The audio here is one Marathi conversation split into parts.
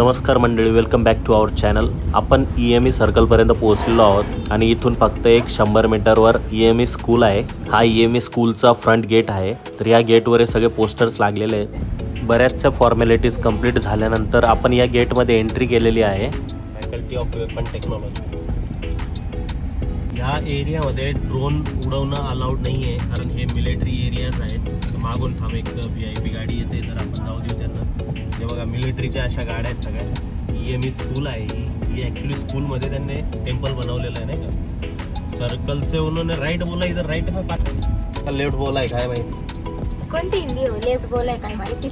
नमस्कार मंडळी welcome back to our channel आपण ई एम ई सर्कलपर्यंत पोहोचलेलो आहोत आणि इथून फक्त एक शंभर मीटरवर ई एम ई स्कूल आहे. हा ई एम ई स्कूलचा फ्रंट गेट आहे. तर या गेटवर हे सगळे पोस्टर्स लागलेले आहेत. बऱ्याचशा फॉर्मॅलिटीज कंप्लीट झाल्यानंतर आपण या गेटमध्ये एंट्री केलेली आहे. फॅकल्टी ऑफ वेपन टेक्नॉलॉजी ह्या एरियामध्ये ड्रोन उडवणं अलाउड नाही आहे कारण हे मिलिटरी एरियाज आहेत. मागून थांब एक व्ही आय पी गाडी येते तर आपण जाऊ देऊ. बघा मिलिटरीच्या अशा गाड्या आहेत सगळ्या. ई एम ई स्कूल आहे. ही ही ॲक्च्युली स्कूलमध्ये त्यांनी टेम्पल बनवलेलं आहे नाही का? सर्कल से उन्होंने राईट बोला इधर राईट में पाच लेफ्ट बोला आहे काय माहिती? कोणती हिंदी हो? लेफ्ट बोलाय काय माहिती?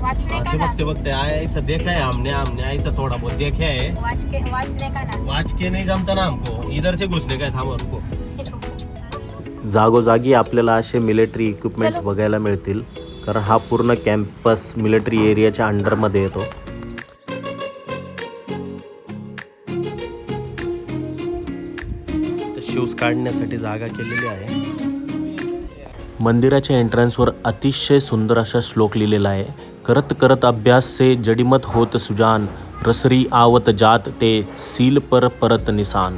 वाचने हाँ, का बघते बघते. आय ऐसा देखा है हमने हमने ऐसा थोड़ा बहुत देखा है वाच के वाचने का ना? वाच के नहीं जमता ना हमको. इधर से घुसने का है, थांबा रुको. जागोजागी आपल्याला असे मिलिटरी इक्विपमेंट्स. बघायला मिळतील. कारण हा पूर्ण कॅम्पस मिलिटरी एरियाच्या अंडरमध्ये येतो. शूज काढण्यासाठी जागा केलेली आहे. मंदिराच्या एंट्रन्सवर अतिशय सुंदर असा श्लोक लिहिलेला आहे. करत करत अभ्यास से जडिमत होत सुजान रसरी आवत जात ते सील पर परत निसान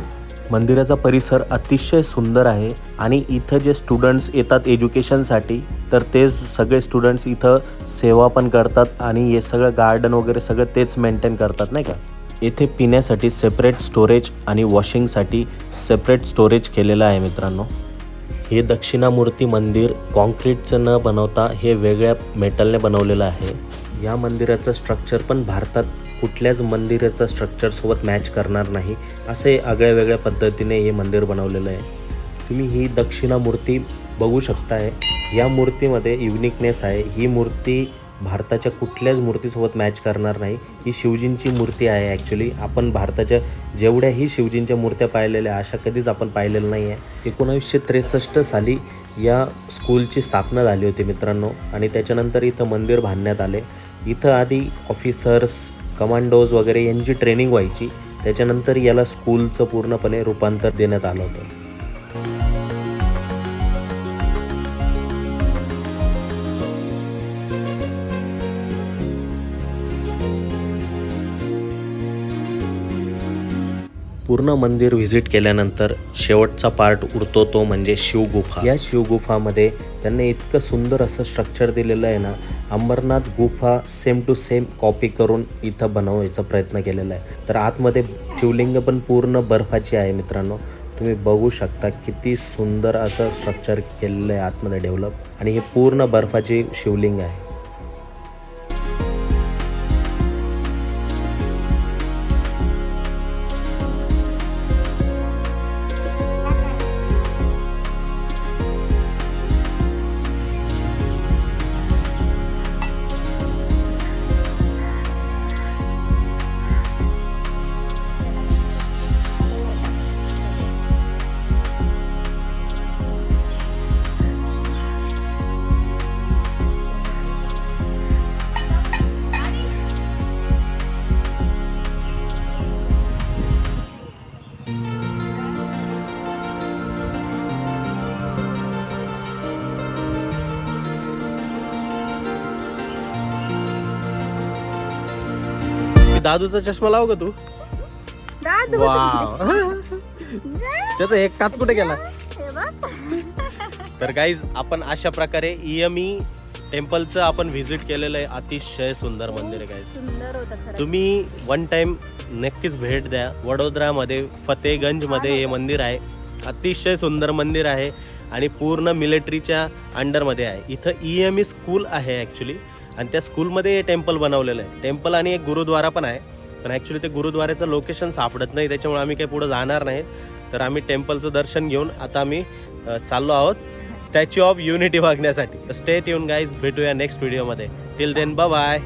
मंदिराचा परिसर अतिशय सुंदर आहे आणि इथं जे स्टुडंट्स येतात एज्युकेशनसाठी तर ते सगळे स्टुडंट्स इथं सेवा पण करतात आणि हे सगळं गार्डन वगैरे सगळं तेच मेंटेन करतात नाही का? येथे पिण्यासाठी सेपरेट स्टोरेज आणि वॉशिंगसाठी सेपरेट स्टोरेज केलेलं आहे मित्रांनो. हे दक्षिणामूर्ती मंदिर कॉन्क्रीटचं न बनवता हे वेगळ्या मेटलने बनवलेलं आहे. या मंदिराचं स्ट्रक्चर पण भारतात कुठल्याच मंदिराचा स्ट्रक्चरसोबत मॅच करणार नाही असे आगळ्या वेगळ्या पद्धतीने हे मंदिर बनवलेलं आहे. तुम्ही ही दक्षिणा मूर्ती बघू शकताय. या मूर्तीमध्ये युनिकनेस आहे. ही मूर्ती भारताच्या कुठल्याच मूर्तीसोबत मॅच करणार नाही. ही शिवजींची मूर्ती आहे ॲक्च्युली आपण भारताच्या जेवढ्याही शिवजींच्या मूर्त्या पाहिलेल्या अशा कधीच आपण पाहिलेलं नाही आहे एकोणावीसशे त्रेसष्ट साली या स्कूलची स्थापना झाली होती मित्रांनो. आणि त्याच्यानंतर इथं मंदिर बांधण्यात आले. इथं आधी ऑफिसर्स कमांडोज वगैरे यांची ट्रेनिंग व्हायची. त्याच्यानंतर याला स्कूलचं पूर्णपणे रूपांतर देण्यात आलं होतं. पूर्ण मंदिर व्हिजिट केल्यानंतर शेवटचा पार्ट उरतो तो म्हणजे शिवगुफा. या शिवगुफामध्ये त्यांनी इतकं सुंदर असं स्ट्रक्चर दिलेलं आहे ना अंबरनाथ गुफा सेम टू सेम कॉपी करून इथं बनवायचा प्रयत्न केलेला आहे. तर आतमध्ये शिवलिंग पण पूर्ण बर्फाची आहे मित्रांनो. तुम्ही बघू शकता किती सुंदर असं स्ट्रक्चर केलेलं आहे आतमध्ये डेव्हलप आणि हे पूर्ण बर्फाची शिवलिंग आहे. दादूचा चष्मा लाव का तू. दादू. वाव. त्याचा एक काच कुठे गेला. तर गाईज आपण अशा प्रकारे इएमई टेम्पलचं आपण व्हिजिट केलेलं आहे. अतिशय सुंदर मंदिर आहे गाईज सुंदर होतं खरं तुम्ही वन टाइम नक्कीच भेट द्या. वडोदरामध्ये फतेगंजमध्ये हे मंदिर आहे. अतिशय सुंदर मंदिर आहे आणि पूर्ण मिलिटरीच्या अंडरमध्ये आहे. इथं ई एम ई स्कूल आहे ॲक्च्युली आणि त्या स्कूलमध्ये टेम्पल बनवलेलं आहे. टेम्पल आणि एक गुरुद्वारा पण आहे. पण ॲक्च्युली ते गुरुद्वाऱ्याचं लोकेशन सापडत नाही. त्याच्यामुळे आम्ही काही पुढं जाणार नाही तर आम्ही टेम्पलचं दर्शन घेऊन आता आम्ही चाललो आहोत. स्टॅच्यू ऑफ युनिटी बघण्यासाठी. स्टेट येऊन गाईज भेटूया नेक्स्ट व्हिडिओमध्ये टिल देन बाय